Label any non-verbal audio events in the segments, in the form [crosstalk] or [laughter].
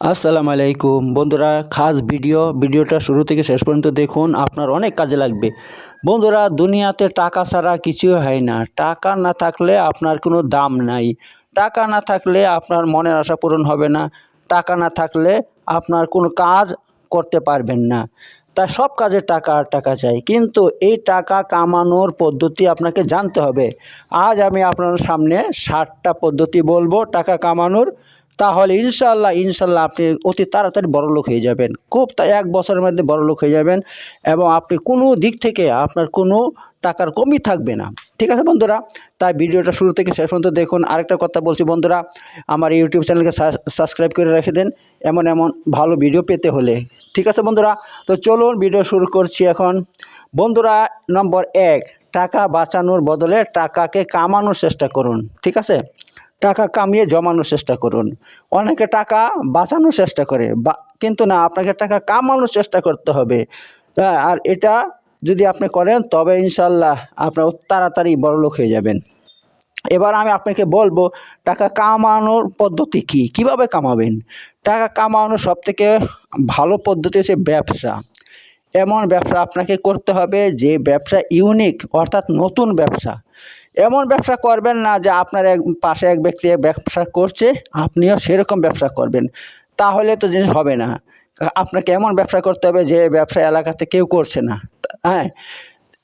আসসালামু আলাইকুম বন্ধুরা, খাস ভিডিও, ভিডিওটা শুরু থেকে শেষ পর্যন্ত দেখুন, আপনার অনেক কাজে লাগবে। বন্ধুরা, দুনিয়াতে টাকা ছাড়া কিছু হয় না। টাকা না থাকলে আপনার কোনো দাম নাই। টাকা না থাকলে আপনার মনের আশা পূরণ হবে না। টাকা না থাকলে আপনার কোনো কাজ করতে পারবেন না। তা সব কাজে টাকা আর টাকা চাই। কিন্তু এই টাকা কামানোর পদ্ধতি আপনাকে জানতে হবে। আজ আমি আপনার সামনে ষাটটা পদ্ধতি বলব টাকা কামানোর। তাহলে ইনশাল্লাহ ইনশাল্লাহ আপনি অতি তাড়াতাড়ি বড়লোক হয়ে যাবেন। খুব তা এক বছরের মধ্যে বড়লোক হয়ে যাবেন এবং আপনি কোনো দিক থেকে আপনার কোনো টাকার কমই থাকবে না। ঠিক আছে বন্ধুরা? তাই ভিডিওটা শুরু থেকে শেষ পর্যন্ত দেখুন। আরেকটা কথা বলছি বন্ধুরা, আমার ইউটিউব চ্যানেলকে সাবস্ক্রাইব করে রেখে দেন এমন এমন ভালো ভিডিও পেতে হলে। ঠিক আছে বন্ধুরা? তো চলুন ভিডিও শুরু করছি এখন। বন্ধুরা, নম্বর এক, টাকা বাঁচানোর বদলে টাকাকে কামানোর চেষ্টা করুন। ঠিক আছে? টাকা কামিয়ে জমানোর চেষ্টা করুন। অনেকে টাকা বাঁচানোর চেষ্টা করে, বা কিন্তু না, আপনাকে টাকা কামানোর চেষ্টা করতে হবে। আর এটা যদি আপনি করেন, তবে ইনশাল্লাহ আপনার তাড়াতাড়ি বড়লোক হয়ে যাবেন। এবার আমি আপনাকে বলব, টাকা কামানোর পদ্ধতি কি? কীভাবে কামাবেন? টাকা কামানোর সবথেকে ভালো পদ্ধতি হচ্ছে ব্যবসা। এমন ব্যবসা আপনাকে করতে হবে যে ব্যবসা ইউনিক অর্থাৎ নতুন ব্যবসা। এমন ব্যবসা করবেন না যে আপনার এক, পাশে এক ব্যক্তি ব্যবসা করছে, আপনিও সেরকম ব্যবসা করবেন। তাহলে তো জিনিস হবে না। আপনাকে এমন ব্যবসা করতে হবে যে ব্যবসা এলাকাতে কেউ করছে না। হ্যাঁ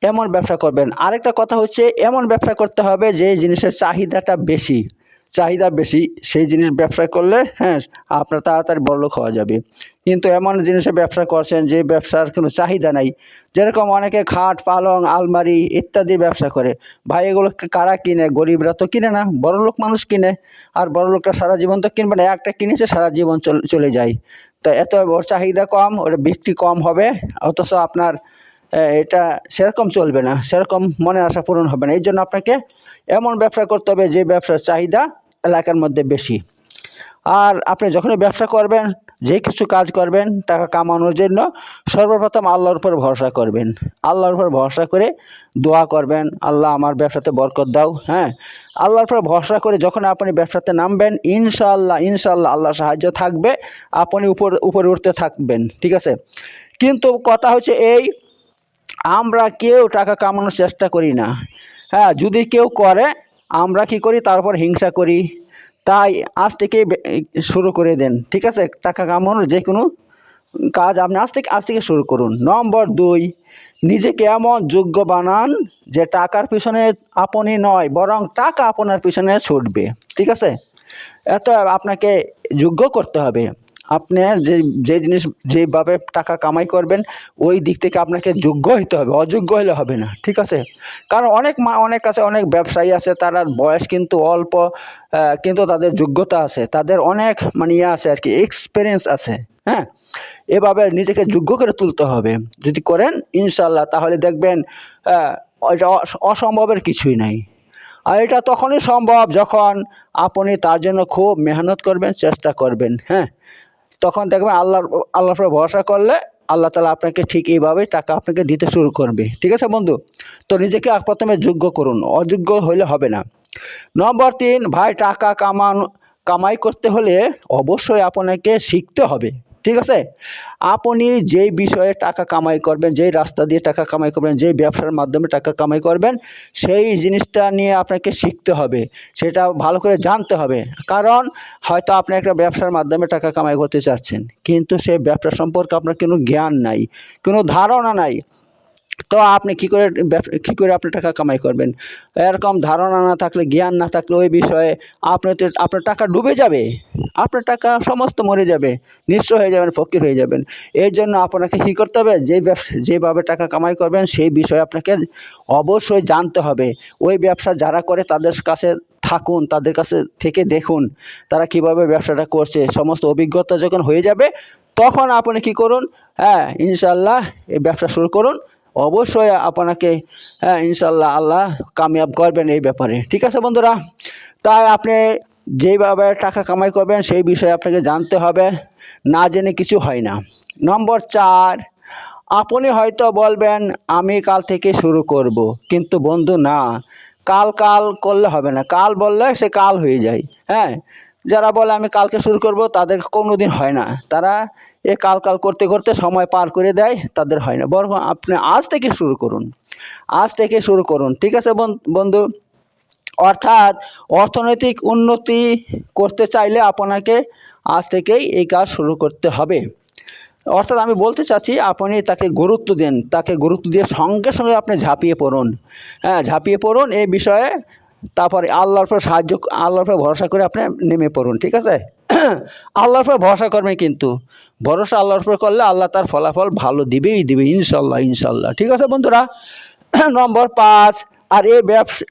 এমন ব্যবসা করবেন। আরেকটা কথা হচ্ছে, এমন ব্যবসা করতে হবে যে জিনিসের চাহিদাটা বেশি। চাহিদা বেশি, সেই জিনিস ব্যবসা করলে হ্যাঁ আপনার তাড়াতাড়ি বড়লোক হওয়া যাবে। কিন্তু এমন জিনিসে ব্যবসা করছেন যে ব্যবসার কোনো চাহিদা নাই। যেরকম অনেকে খাট, পালং, আলমারি ইত্যাদি ব্যবসা করে। ভাই, এগুলো কারা কিনে? গরিবরা তো কিনে না। বড়লোক মানুষ কিনে। আর বড়লোকটা সারা জীবন তো কিনবে না। একটা কিনেছে, সারা জীবন চলে যায়। তা এত ওর চাহিদা কম, ওর বিক্রি কম হবে, অথচ আপনার এটা সেরকম চলবে না। সেরকম মনে আশা পূরণ হবে না। এই জন্য আপনাকে এমন ব্যবসা করতে হবে যে ব্যবসার চাহিদা এলাকার মধ্যে বেশি। আর আপনি যখনই ব্যবসা করবেন, যে কিছু কাজ করবেন, টাকা কামানোর জন্য সর্বপ্রথম আল্লাহর উপর ভরসা করবেন। আল্লাহর উপর ভরসা করে দোয়া করবেন, আল্লাহ, আমার ব্যবসাতে বরকত দাও। হ্যাঁ আল্লাহর উপর ভরসা করে যখন আপনি ব্যবসাতে নামবেন ইনশাল্লাহ ইনশাল্লাহ আল্লাহ সাহায্য থাকবে, আপনি উপর, উপরে উঠতে থাকবেন, ঠিক আছে? কিন্তু কথা হচ্ছে এই, আমরা কেউ টাকা কামানোর চেষ্টা করি না। হ্যাঁ যদি কেউ করে আমরা কি করি? তারপর হিংসা করি। তাই আজ থেকে শুরু করে দেন, ঠিক আছে? টাকা কামানোর যে কোনো কাজ আপনি আজ থেকে আজ থেকে শুরু করুন। নম্বর দুই, নিজেকে এমন যোগ্য বানান যে টাকার পিছনে আপনি নয়, বরং টাকা আপনার পিছনে ছুটবে, ঠিক আছে? এত আপনাকে যোগ্য করতে হবে। আপনি যে যে জিনিস, যেভাবে টাকা কামাই করবেন, ওই দিক থেকে আপনাকে যোগ্য হইতে হবে, অযোগ্য হলে হবে না, ঠিক আছে? কারণ অনেক মা, অনেক আছে, অনেক ব্যবসায়ী আছে, তারা বয়স কিন্তু অল্প কিন্তু তাদের যোগ্যতা আছে, তাদের অনেক মানে ইয়ে আছে আর কি এক্সপিরিয়েন্স আছে হ্যাঁ? এভাবে নিজেকে যোগ্য করে তুলতে হবে, যদি করেন ইনশাল্লাহ তাহলে দেখবেন এটা অসম্ভবের কিছুই নাই। আর এটা তখনই সম্ভব যখন আপনি তার জন্য খুব মেহনত করবেন, চেষ্টা করবেন হ্যাঁ? তখন দেখবেন আল্লাহর আল্লাহর উপরে ভরসা করলে আল্লাহ তালা আপনাকে ঠিক এইভাবে টাকা আপনাকে দিতে শুরু করবে। ঠিক আছে বন্ধু? তো নিজেকে প্রথমে যোগ্য করুন, অযোগ্য হইলে হবে না। নম্বর তিন, ভাই, টাকা কামান, কামাই করতে হলে অবশ্যই আপনাকে শিখতে হবে। ঠিক আছে? আপনি যেই বিষয়ে টাকা কামাই করবেন, যেই রাস্তা দিয়ে টাকা কামাই করবেন, যেই ব্যবসার মাধ্যমে টাকা কামাই করবেন, সেই জিনিসটা নিয়ে আপনাকে শিখতে হবে। সেটা ভালো করে জানতে হবে। কারণ হয়তো আপনি একটা ব্যবসার মাধ্যমে টাকা কামাই করতে চাচ্ছেন, কিন্তু সেই ব্যবসা সম্পর্কে আপনার কোনো জ্ঞান নাই, কোনো ধারণা নাই। তো আপনি কী করে কী করে আপনি টাকা কামাই করবেন? এরকম ধারণা না থাকলে, জ্ঞান না থাকলে ওই বিষয়ে আপনি তো, আপনার টাকা ডুবে যাবে। আপনার টাকা সমস্ত মরে যাবে, নিঃস্ব হয়ে যাবেন, ফকির হয়ে যাবেন। এই জন্য আপনাকে কী করতে হবে? যে ব্যবসা, যেভাবে টাকা কামাই করবেন, সেই বিষয়ে আপনাকে অবশ্যই জানতে হবে। ওই ব্যবসা যারা করে, তাদের কাছে থাকুন, তাদের কাছে থেকে দেখুন তারা কীভাবে ব্যবসাটা করছে। সমস্ত অভিজ্ঞতা যখন হয়ে যাবে, তখন আপনি কি করুন? হ্যাঁ ইনশাল্লাহ এই ব্যবসা শুরু করুন। অবশ্যই আপনাকে হ্যাঁ ইনশাল্লাহ আল্লাহ কামিয়াব করবেন এই ব্যাপারে। ঠিক আছে বন্ধুরা? তাই আপনি যেইভাবে টাকা কামাই করবেন, সেই বিষয়ে আপনাকে জানতে হবে। না জেনে কিছু হয় না। নম্বর চার, আপনি হয়তো বলবেন, আমি কাল থেকে শুরু করব। কিন্তু বন্ধু, না। কাল কাল করলে হবে না। কাল বললে সে কাল হয়ে যায়। হ্যাঁ? যারা বলে আমি কালকে শুরু করব, তাদের কোনো দিন হয় না। তারা এ কাল কাল করতে করতে সময় পার করে দেয়, তাদের হয় না। বরং আপনি আজ থেকে শুরু করুন। আজ থেকে শুরু করুন। ঠিক আছে বন- বন্ধু? অর্থাৎ অর্থনৈতিক উন্নতি করতে চাইলে আপনাকে আজ থেকেই এই কাজ শুরু করতে হবে। অর্থাৎ আমি বলতে চাচ্ছি, আপনি তাকে গুরুত্ব দেন। তাকে গুরুত্ব দিয়ে সঙ্গে সঙ্গে আপনি ঝাঁপিয়ে পড়ুন। হ্যাঁ ঝাঁপিয়ে পড়ুন এই বিষয়ে। তারপরে আল্লাহর উপর সাহায্য, আল্লাহর উপর ভরসা করে আপনি নেমে পড়ুন, ঠিক আছে? [clears throat] আল্লাহর পর ভরসা করবেন কিন্তু। ভরসা আল্লাহর পর করলে আল্লাহ তার ফলাফল ভালো দিবেই দিবে ইনশাল্লাহ ইনশাল্লাহ ঠিক আছে বন্ধুরা? [clears throat] নম্বর পাঁচ, আর এই ব্যবসা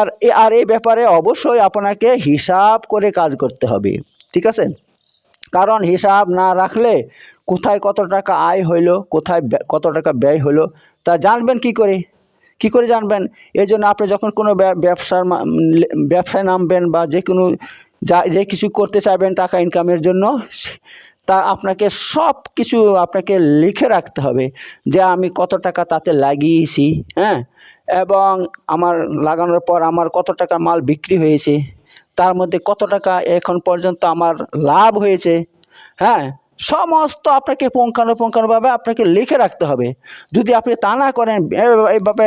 আর আর এই ব্যাপারে অবশ্যই আপনাকে হিসাব করে কাজ করতে হবে, ঠিক আছে? কারণ হিসাব না রাখলে কোথায় কত টাকা আয় হইল, কোথায় কত টাকা ব্যয় হলো তা জানবেন কি করে? কি করে জানবেন? এই জন্য আপনি যখন কোনো ব্যবসার ব্যবসায় নামবেন বা যে কোনো যা, যে কিছু করতে চাইবেন টাকা ইনকামের জন্য তা আপনাকে সব কিছু আপনাকে লিখে রাখতে হবে যে আমি কত টাকা তাতে লাগিয়েছি হ্যাঁ? এবং আমার লাগানোর পর আমার কত টাকা মাল বিক্রি হয়েছে, তার মধ্যে কত টাকা এখন পর্যন্ত আমার লাভ হয়েছে হ্যাঁ? সমস্ত আপনাকে পুঙ্খানুপুঙ্খানুভাবে আপনাকে লিখে রাখতে হবে। যদি আপনি তা না করেন এইভাবে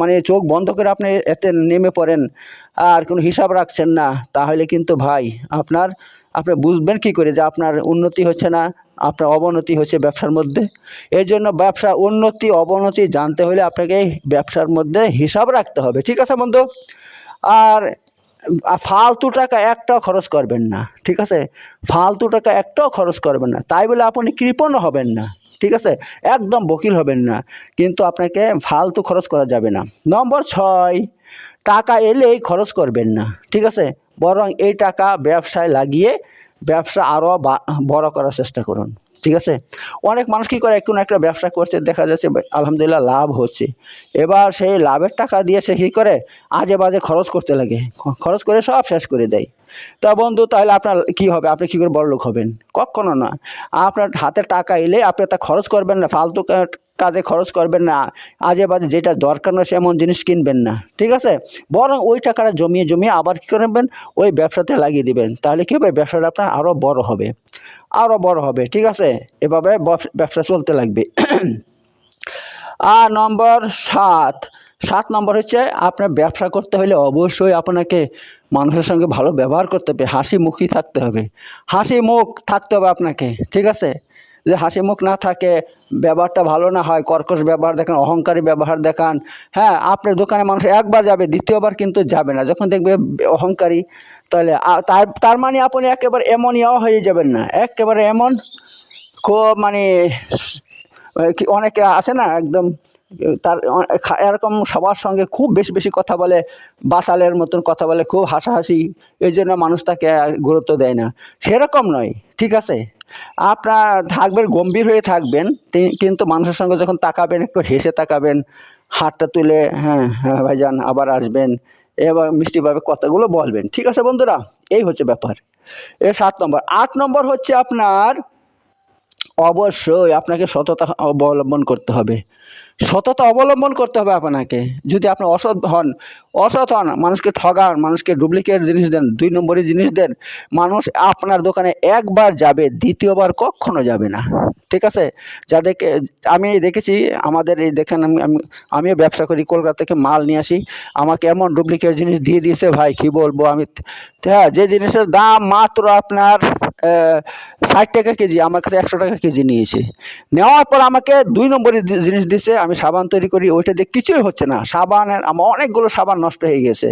মানে চোখ বন্ধ করে আপনি এতে নেমে পড়েন, আর কোনো হিসাব রাখছেন না, তাহলে কিন্তু ভাই আপনার, আপনি বুঝবেন কি করে যে আপনার উন্নতি হচ্ছে না, আপনার অবনতি হচ্ছে ব্যবসার মধ্যে। এই জন্য ব্যবসা উন্নতি, অবনতি জানতে হলে আপনাকে ব্যবসার মধ্যে হিসাব রাখতে হবে। ঠিক আছে বন্ধু? আর ফালতু টাকা একটাও খরচ করবেন না, ঠিক আছে? ফালতু টাকা একটাও খরচ করবেন না। তাই বলে আপনি কৃপণ হবেন না, ঠিক আছে? একদম বকিল হবেন না। কিন্তু আপনাকে ফালতু খরচ করা যাবে না। নম্বর ছয়, টাকা এলেই খরচ করবেন না, ঠিক আছে? বরং এই টাকা ব্যবসায় লাগিয়ে ব্যবসা আরও বড় করার চেষ্টা করুন। ঠিক আছে? অনেক মানুষ কী করে? কোনো একটা ব্যবসা করছে, দেখা যাচ্ছে আলহামদুলিল্লাহ লাভ হচ্ছে। এবার সেই লাভের টাকা দিয়ে সে কী করে? আজে বাজে খরচ করতে লাগে। খরচ করে সব শেষ করে দেয়। তা বন্ধু, তাহলে আপনার কি হবে? আপনি কী করে বড় লোক হবেন? কখনো না। আপনার হাতে টাকা এলে আপনি তা খরচ করবেন না, ফালতু কাজে খরচ করবেন না। আজে বাজে যেটা দরকার নয় সেমন জিনিস কিনবেন না। ঠিক আছে? বরং ওই টাকাটা জমিয়ে জমিয়ে আবার কী করবেন? ওই ব্যবসাতে লাগিয়ে দিবেন। তাহলে কী হবে? ব্যবসাটা আপনার আরও বড় হবে। আরও বড় হবে। ঠিক আছে? এভাবে ব্যবসা চলতে লাগবে। [clears throat] আর নম্বর সাত। সাত নম্বর হচ্ছে আপনার ব্যবসা করতে হলে অবশ্যই আপনাকে মানুষের সঙ্গে ভালো ব্যবহার করতে হবে। হাসি মুখই থাকতে হবে। হাসি মুখ থাকতে হবে আপনাকে। ঠিক আছে? যে হাসি মুখ না থাকে, ব্যবহারটা ভালো না হয়, কর্কশ ব্যবহার দেখান, অহংকারী ব্যবহার দেখান হ্যাঁ আপনার দোকানে মানুষ একবার যাবে, দ্বিতীয়বার কিন্তু যাবে না। যখন দেখবে অহংকারী, তাহলে তার তার মানে আপনি একেবারে এমন ইয়াও হয়ে যাবেন না। একেবারে এমন, খুব মানে অনেকে আছে না, একদম তার এরকম সবার সঙ্গে খুব বেশি বেশি কথা বলে বাসালের মতন কথা বলে, খুব হাসাহাসি, এই জন্য মানুষ তাকে গুরুত্ব দেয় না। সেরকম নয়, ঠিক আছে? আপনার থাকবেন, গম্ভীর হয়ে থাকবেন কিন্তু মানুষের সঙ্গে যখন তাকাবেন, একটু হেসে তাকাবেন, হাতটা তুলে হ্যাঁ হ্যাঁ ভাইজান, আবার আসবেন, এবার মিষ্টিভাবে কথাগুলো বলবেন, ঠিক আছে বন্ধুরা? এই হচ্ছে ব্যাপার। এ সাত নম্বর, আট নম্বর হচ্ছে আপনার, অবশ্যই আপনাকে সততা অবলম্বন করতে হবে। সততা অবলম্বন করতে হবে আপনাকে। যদি আপনি অসৎ হন অসৎ হন, মানুষকে ঠগান, মানুষকে ডুপ্লিকেট জিনিস দেন, দুই নম্বরের জিনিস দেন, মানুষ আপনার দোকানে একবার যাবে, দ্বিতীয়বার কখনো যাবে না। ঠিক আছে? যাদেরকে, আমি দেখেছি, আমাদের এই দেখেন আমি, আমি- আমিও ব্যবসা করি, কলকাতা থেকে মাল নিয়ে আসি। আমাকে এমন ডুপ্লিকেট জিনিস দিয়ে দিয়েছে, ভাই, কী বলব আমি? হ্যাঁ যে জিনিসের দাম মাত্র আপনার ষাট টাকা কেজি, আমার কাছে একশো টাকা কেজি নিয়েছে। নেওয়ার পর আমাকে দুই নম্বরের জিনিস দিছে, আমি সাবান তৈরি করি, ওইটা দিয়ে কিছুই হচ্ছে না। সাবানের আমার অনেকগুলো সাবান নষ্ট হয়ে গেছে।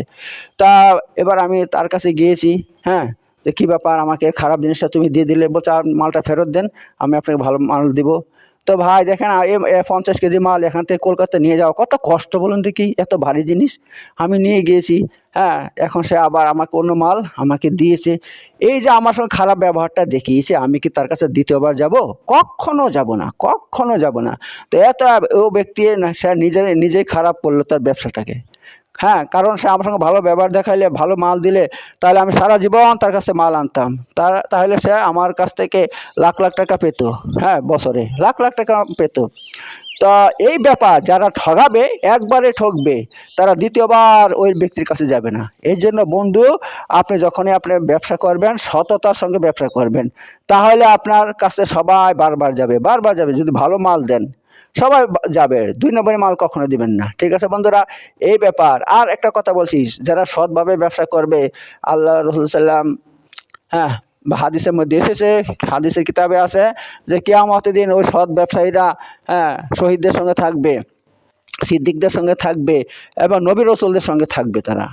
তা এবার আমি তার কাছে গিয়েছি হ্যাঁ? যে কী ব্যাপার, আমাকে খারাপ জিনিসটা তুমি দিয়ে দিলে, বলছে, আর মালটা ফেরত দেন, আমি আপনাকে ভালো মাল দিব। তো ভাই দেখেন পঞ্চাশ কেজি মাল এখান থেকে কলকাতা নিয়ে যাওয়া কত কষ্ট বলুন দেখি, এত ভারী জিনিস। আমি নিয়ে গিয়েছি হ্যাঁ এখন সে আবার আমাকে অন্য মাল আমাকে দিয়েছে। এই যে আমার সঙ্গে খারাপ ব্যবহারটা দেখিয়েছে, আমি কি তার কাছে দ্বিতীয়বার যাব? কখনো যাব না, কখনো যাব না। তো এত ও ব্যক্তি সে নিজের, নিজেই খারাপ করল তার ব্যবসাটাকে। হ্যাঁ কারণ সে আমার সঙ্গে ভালো ব্যবহার দেখাইলে, ভালো মাল দিলে, তাহলে আমি সারা জীবন তার কাছে মাল আনতাম। তার, তাহলে সে আমার কাছ থেকে লাখ লাখ টাকা পেতো। হ্যাঁ বছরে লাখ লাখ টাকা পেতো। তা এই ব্যাপার যারা ঠগাবে, একবারে ঠকবে, তারা দ্বিতীয়বার ওই ব্যক্তির কাছে যাবে না। এই জন্য বন্ধু, আপনি যখনই আপনি ব্যবসা করবেন, সততার সঙ্গে ব্যবসা করবেন। তাহলে আপনার কাছে সবাই বারবার যাবে বারবার যাবে। যদি ভালো মাল দেন, সবাই যাবে। দুই নম্বরের মাল কখনো দিবেন না। ঠিক আছে বন্ধুরা, এই ব্যাপার। আর একটা কথা বলছিস যারা সৎভাবে ব্যবসা করবে, আল্লাহ রসুল সাল্লাম হ্যাঁ হাদিসের মধ্যে এসেছে, হাদিসের কিতাবে আছে যে কেয়ামতের দিন ওই সৎ ব্যবসায়ীরা হ্যাঁ শহীদদের সঙ্গে থাকবে, সিদ্দিকদের সঙ্গে থাকবে এবং নবী রসুলদের সঙ্গে থাকবে তারা।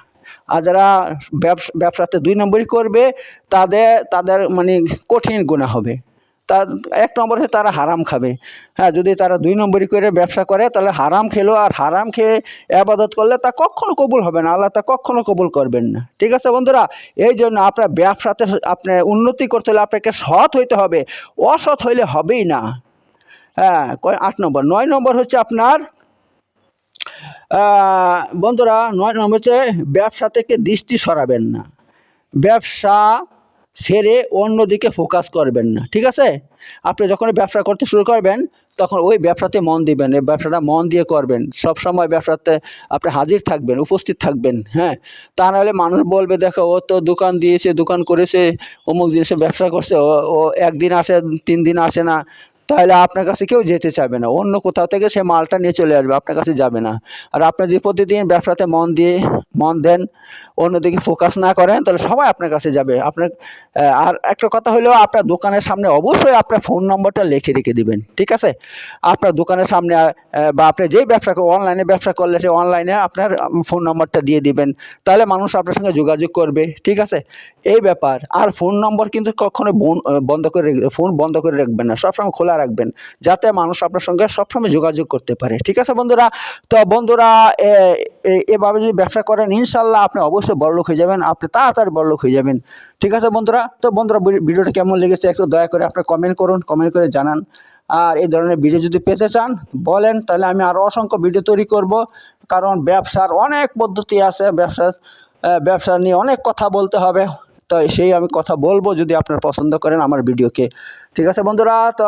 আর যারা ব্যবসাতে দুই নম্বরই করবে, তাদের তাদের মানে কঠিন গুণা হবে। তার এক নম্বর হচ্ছে তারা হারাম খাবে। হ্যাঁ যদি তারা দুই নম্বরই করে ব্যবসা করে, তাহলে হারাম খেলো, আর হারাম খেয়ে আবাদত করলে তা কখনো কবুল হবে না। আল্লাহ তা কখনো কবুল করবেন না। ঠিক আছে বন্ধুরা? এই জন্য আপনার ব্যবসাতে আপনি উন্নতি করতে হলে আপনাকে সৎ হইতে হবে। অসৎ হইলে হবেই না। হ্যাঁ আট নম্বর। নয় নম্বর হচ্ছে আপনার বন্ধুরা, নয় নম্বর হচ্ছে ব্যবসা থেকে দৃষ্টি সরাবেন না। ব্যবসা ছেড়ে অন্যদিকে ফোকাস করবেন না, ঠিক আছে? আপনি যখন ব্যবসা করতে শুরু করবেন, তখন ওই ব্যবসাতে মন দিবেন, এই ব্যবসাটা মন দিয়ে করবেন। সব সময় ব্যবসাতে আপনি হাজির থাকবেন, উপস্থিত থাকবেন হ্যাঁ? তা নাহলে মানুষ বলবে, দেখো, ও তো দোকান দিয়েছে, দোকান করেছে, অমুক জিনিসে ব্যবসা করছে ও একদিন আসে, তিন দিন আসে না। তাহলে আপনার কাছে কেউ যেতে চাবে না। অন্য কোথাও থেকে সে মালটা নিয়ে চলে আসবে, আপনার কাছে যাবে না। আর আপনি যদি প্রতিদিন ব্যবসাতে মন দিয়ে, মন দেন, অন্যদিকে ফোকাস না করেন, তাহলে সবাই আপনার কাছে যাবে। আপনার আর একটা কথা হলো, আপনার দোকানের সামনে অবশ্যই আপনার ফোন নম্বরটা লিখে, রেখে দিবেন, ঠিক আছে? আপনার দোকানের সামনে বা আপনি যেই ব্যবসা অনলাইনে ব্যবসা করলে সে অনলাইনে আপনার ফোন নম্বরটা দিয়ে দিবেন। তাহলে মানুষ আপনার সঙ্গে যোগাযোগ করবে, ঠিক আছে? এই ব্যাপার। আর ফোন নম্বর কিন্তু কখনো বন- বন্ধ করে ফোন বন্ধ করে রাখবেন না। সবসময় খোলা রাখবেন, যাতে মানুষ আপনার সঙ্গে সবসময় যোগাযোগ করতে পারে। ঠিক আছে বন্ধুরা? তো বন্ধুরা এভাবে যদি ব্যবসা করেন ইনশাল্লাহ আপনি অবশ্যই বড়লোক হয়ে যাবেন, আপনি তাড়াতাড়ি বড়লোক হয়ে যাবেন। ঠিক আছে বন্ধুরা? তো বন্ধুরা ভিডিওটা কেমন লেগেছে একটু দয়া করে আপনি কমেন্ট করুন কমেন্ট করে জানান। আর এই ধরনের ভিডিও যদি পেতে চান, বলেন, তাহলে আমি আরও অসংখ্য ভিডিও তৈরি করব। কারণ ব্যবসার অনেক পদ্ধতি আছে, ব্যবসা ব্যবসা নিয়ে অনেক কথা বলতে হবে। তো সেই আমি কথা বলব যদি আপনার পছন্দ করেন আমার ভিডিওকে ঠিক আছে বন্ধুরা? তো